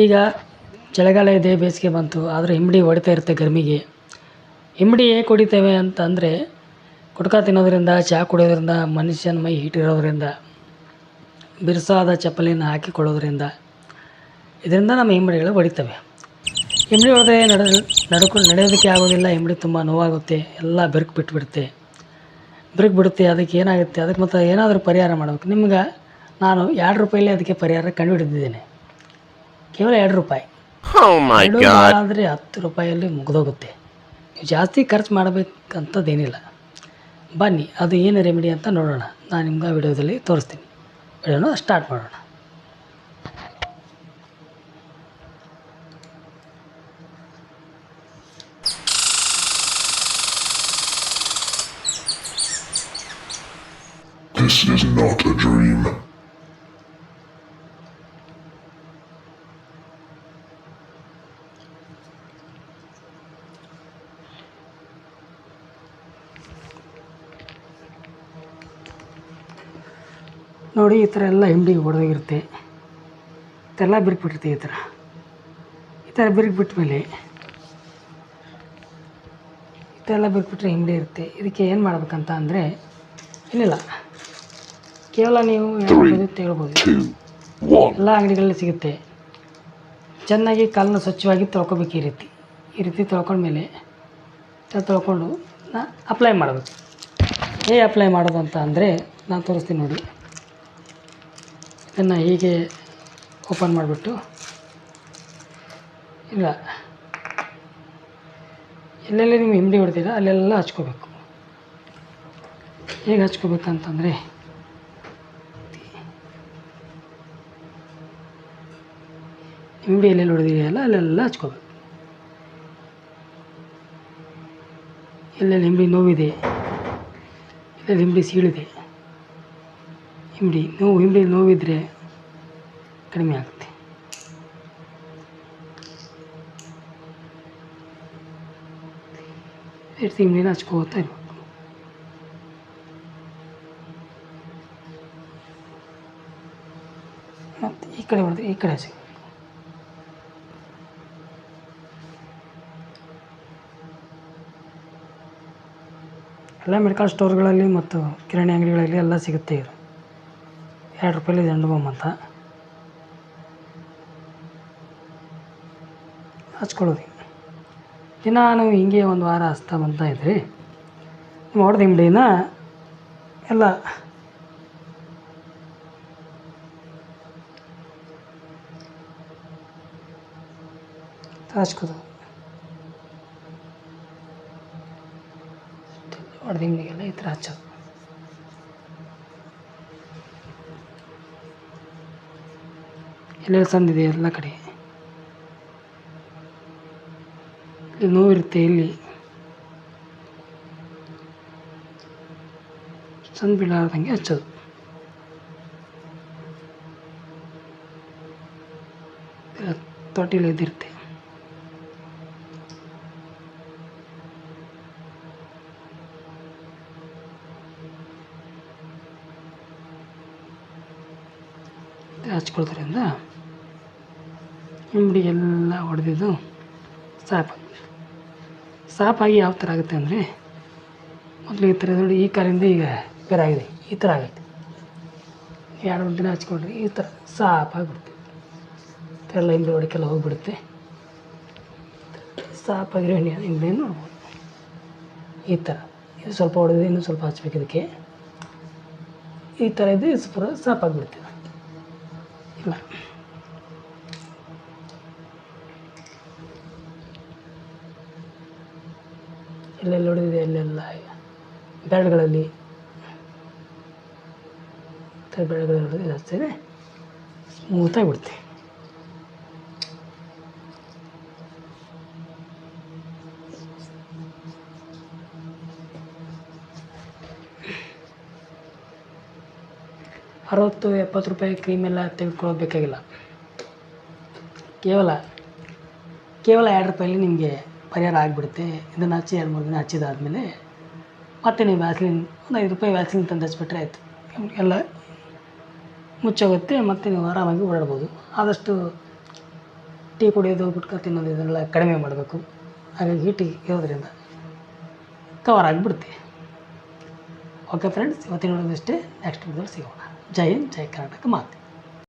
ಈಗ ಚಳಿಗಾಲ ಇದೆ, ಬೇಸಿಗೆ ಬಂತು, ಆದರೆ ಇಮ್ಡಿ ಹೊಡಿತಾ ಇರುತ್ತೆ ಗರ್ಮಿಗೆ. ಇಮ್ಡಿ ಹೇಗೆ ಹೊಡಿತೇವೆ ಅಂತಂದರೆ ಗುಟ್ಕಾ ತಿನ್ನೋದರಿಂದ, ಚಹಾ ಕುಡಿಯೋದರಿಂದ, ಮನುಷ್ಯನ ಮೈ ಹೀಟ್ ಇರೋದರಿಂದ, ಬಿರುಸಾದ ಚಪ್ಪಲಿನ ಹಾಕಿಕೊಳ್ಳೋದರಿಂದ, ಇದರಿಂದ ನಮ್ಮ ಇಮ್ಮಡಿಗಳು ಹೊಡಿತವೆ. ಇಮ್ಮಡಿ ಹೊಡೆದ್ರೆ ನಡೆ ನಡ್ಕೊಂಡು ನಡೆಯೋದಕ್ಕೆ ಆಗೋದಿಲ್ಲ ಇಮ್ಮಡಿ ತುಂಬ ನೋವಾಗುತ್ತೆ, ಎಲ್ಲ ಬಿರುಕು ಬಿಟ್ಬಿಡುತ್ತೆ. ಬಿರುಕು ಬಿಡುತ್ತೆ, ಅದಕ್ಕೆ ಏನಾಗುತ್ತೆ, ಅದಕ್ಕೆ ಮತ್ತು ಏನಾದರೂ ಪರಿಹಾರ ಮಾಡಬೇಕು. ನಿಮ್ಗೆ, ನಾನು ಎರಡು ರೂಪಾಯಲ್ಲಿ ಅದಕ್ಕೆ ಪರಿಹಾರ ಕಂಡುಹಿಡಿದಿದ್ದೇನೆ ಕೇವಲ ಎರಡು ರೂಪಾಯಿ. Oh ಎರಡು. ಆದರೆ ಹತ್ತು ರೂಪಾಯಲ್ಲಿ ಮುಗಿದೋಗುತ್ತೆ. ನೀವು ಜಾಸ್ತಿ ಖರ್ಚು ಮಾಡಬೇಕಂತದ್ದೇನಿಲ್ಲ. ಬನ್ನಿ ಅದು ಏನು ರೆಮಿಡಿ ಅಂತ ನೋಡೋಣ. ನಾನು ನಿಮ್ಗೆ ಆ ವಿಡಿಯೋದಲ್ಲಿ ತೋರಿಸ್ತೀನಿ. ವಿಡಿಯೋನ ಸ್ಟಾರ್ಟ್ ಮಾಡೋಣ. This is not a dream. ನೋಡಿ ಈ ಥರ ಎಲ್ಲ ಹಿಂಡಿಗೆ ಹೊಡೆದೋಗಿರುತ್ತೆ ಇದೆಲ್ಲ ಬಿರುಕು ಈ ಥರ. ಈ ಥರ ಮೇಲೆ ಈ ಥರ ಎಲ್ಲ ಬಿರುಕ್ಬಿಟ್ರೆ ಹಿಂಡಿ ಇರುತ್ತೆ. ಇದಕ್ಕೆ ಏನು ಮಾಡ್ಬೇಕಂತ ಅಂದರೆ ಏನಿಲ್ಲ ಕೇವಲ ನೀವು ಹೇಳ್ಬೋದು. ತೇಳ್ಬೋದು. ಎಲ್ಲ ಅಂಗಡಿಗಳಲ್ಲಿ ಸಿಗುತ್ತೆ. ಚೆನ್ನಾಗಿ ಕಾಲನ್ನ ಸ್ವಚ್ಛವಾಗಿ ತೊಳ್ಕೊಬೇಕು ಈ ರೀತಿ. ಈ ರೀತಿ ತೊಳ್ಕೊಂಡ್ಮೇಲೆ ತೊಳ್ಕೊಂಡು ನಾ ಅಪ್ಲೈ ಮಾಡಬೇಕು. ಹೇಗೆ ಅಪ್ಲೈ ಮಾಡೋದು ಅಂತ ಅಂದರೆ ನಾನು ತೋರಿಸ್ತೀನಿ ನೋಡಿ. ಇದನ್ನು ಹೀಗೆ ಓಪನ್ ಮಾಡಿಬಿಟ್ಟು ಇಲ್ಲ. ಎಲ್ಲೆಲ್ಲಿ ನೀವು ಹಿಂಡಿ ಹೊಡ್ತೀರ ಅಲ್ಲೆಲ್ಲ ಹಚ್ಕೋಬೇಕು. ಹೇಗೆ ಹಚ್ಕೋಬೇಕಂತಂದರೆ ಹಿಂಡಿ ಎಲ್ಲೆಲ್ಲಿ ಹೊಡೆದಿದೆಯಲ್ಲ ಅಲ್ಲೆಲ್ಲ ಹಚ್ಕೋಬೇಕು. ಎಲ್ಲೆಲ್ಲಿ ಹಿಂಡಿ ನೋವಿದೆ, ಎಲ್ಲೆಲ್ಲಿ ಹಿಂಡಿ ಸೀಳಿದೆ. ಹಿಂಡಿ ನೋವು ಹಿಂಡಿ ನೋವಿದ್ರೆ ಕಡಿಮೆ ಆಗುತ್ತೆ. ಎರಡು ತಿಂಗಳಿನ ಹಚ್ಕೋತಾ ಇರಬೇಕು. ಮತ್ತು ಈ ಕಡೆ ಹೊಡೆದ್ರೆ ಈ ಕಡೆ ಹಚ್ಬೇಕು. ಎಲ್ಲ ಮೆಡಿಕಲ್ ಸ್ಟೋರ್ಗಳಲ್ಲಿ ಮತ್ತು ಕಿರಾಣಿ ಅಂಗಡಿಗಳಲ್ಲಿ ಎಲ್ಲ ಸಿಗುತ್ತೆ ಇದು. ಎರಡು ರೂಪಾಯಲ್ಲಿ ದಂಡು ಬಾಂಬ್ ಅಂತ. ಹಚ್ಕೊಳ್ಳೋದು. ದಿನ ನಾವು ಹಿಂಗೆ ಒಂದು ವಾರ ಹಚ್ತಾ ಬಂತಾ ಇದ್ರಿ ನೀವು ಹೊಡೆದು ಹಿಂಡಿನ ಎಲ್ಲ ಹಚ್ಕೋದು ಹೊಡೆದ ಹಿಂಡಿಗೆಲ್ಲ ಈ ಥರ ಹಚ್ಚೋದು. ಎಲ್ಲೆಲ್ಲಿ ಸಂದಿದೆ ಎಲ್ಲ ಕಡೆ ಇಲ್ಲಿ ನೋವಿರುತ್ತೆ ಇಲ್ಲಿ ಸಂದು ಬೀಳಾರ್ದಂಗೆ ಹಚ್ಚೋದು ಎಲ್ಲ ತೊಟ್ಟಿಲಿ ಎದ್ದಿರುತ್ತೆ ಹಚ್ಕೊಳ್ಳೋದ್ರಿಂದ ಹಿಂಡಿ ಎಲ್ಲ ಹೊಡೆದಿದ್ದು ಸಾಪ್ ಸಾಪಾಗಿ ಯಾವ ಥರ ಆಗುತ್ತೆ ಅಂದರೆ ಮೊದಲು ಈ ಥರ ನೋಡಿ, ಈ ಕಾಲಿಂದ ಈಗ ಬೇರೆ ಆಗಿದೆ. ಈ ಥರ ಆಗುತ್ತೆ. ಎರಡು ಮೂರು ದಿನ ಹಚ್ಕೊಂಡ್ರೆ ಈ ಥರ ಸಾಪಾಗಿಬಿಡುತ್ತೆ. ಎಲ್ಲ ಹಿಂದೆ ಹೊಡಕ್ಕೆಲ್ಲ ಹೋಗಿಬಿಡುತ್ತೆ. ಸಾಪಾಗಿರೋ ಎಣ್ಣೆ ಹಿಂಡೆಯನ್ನು ನೋಡ್ಬೋದು. ಈ ಥರ. ಇದು ಸ್ವಲ್ಪ ಹೊಡೆದು ಇನ್ನೂ ಸ್ವಲ್ಪ ಹಚ್ಬೇಕು ಇದಕ್ಕೆ. ಈ ಥರ ಇದು ಪೂರ ಸಾಪಾಗಿಬಿಡುತ್ತೆ. ಇಲ್ಲ. ಎಲ್ಲೆಲ್ಲಿ ಹೊಡೆದಿದೆ ಅಲ್ಲೆಲ್ಲ ಬೆರಳುಗಳಲ್ಲಿ ಬೆರಳುಗಳಲ್ಲಿ ಹೊಡೆದು ಹಚ್ಚಿದ್ರೆ ಸ್ಮೂತಾಗಿ ಬಿಡುತ್ತೆ ಅರವತ್ತು, ಎಪ್ಪತ್ತು ರೂಪಾಯಿ ಕ್ರೀಮೆಲ್ಲ ತೆಗೆದುಕೊಳ್ಳೋದು ಬೇಕಾಗಿಲ್ಲ. ಕೇವಲ ಕೇವಲ ಎರಡು ರೂಪಾಯಲ್ಲಿ ನಿಮಗೆ ಪರಿಹಾರ ಆಗಿಬಿಡುತ್ತೆ. ಇದನ್ನು ಹಚ್ಚಿ ಎರಡು ಮೂರು ದಿನ ಹಚ್ಚಿದಾದ್ಮೇಲೆ ಮತ್ತೆ ನೀವು ವ್ಯಾಸ್ಲಿನ್ ಒಂದು ಐದು ರೂಪಾಯಿ ವ್ಯಾಸ್ಲಿನ್ ತಂದು ಹಚ್ಬಿಟ್ರೆ ಆಯಿತು. ಎಲ್ಲ ಮುಚ್ಚೋಗುತ್ತೆ ಮತ್ತು ನೀವು ಆರಾಮಾಗಿ ಓಡಾಡ್ಬೋದು. ಆದಷ್ಟು ಟೀ ಕುಡಿಯೋದು, ಗುಟ್ಕಾ ತಿನ್ನೋದು ಇದನ್ನೆಲ್ಲ ಕಡಿಮೆ ಮಾಡಬೇಕು. ಹಾಗಾಗಿ ಟೀ ಇರೋದ್ರಿಂದ ಕವರ್ ಆಗಿಬಿಡುತ್ತೆ. ಓಕೆ ಫ್ರೆಂಡ್ಸ್, ಇವತ್ತಿನ ಇಷ್ಟೇ ನೆಕ್ಸ್ಟ್ ವಿಡಿಯೋದಲ್ಲಿ ಸಿಗೋಣ. ಜೈ ಹಿಂದ್, ಜೈ ಕರ್ನಾಟಕ ಮಾತು.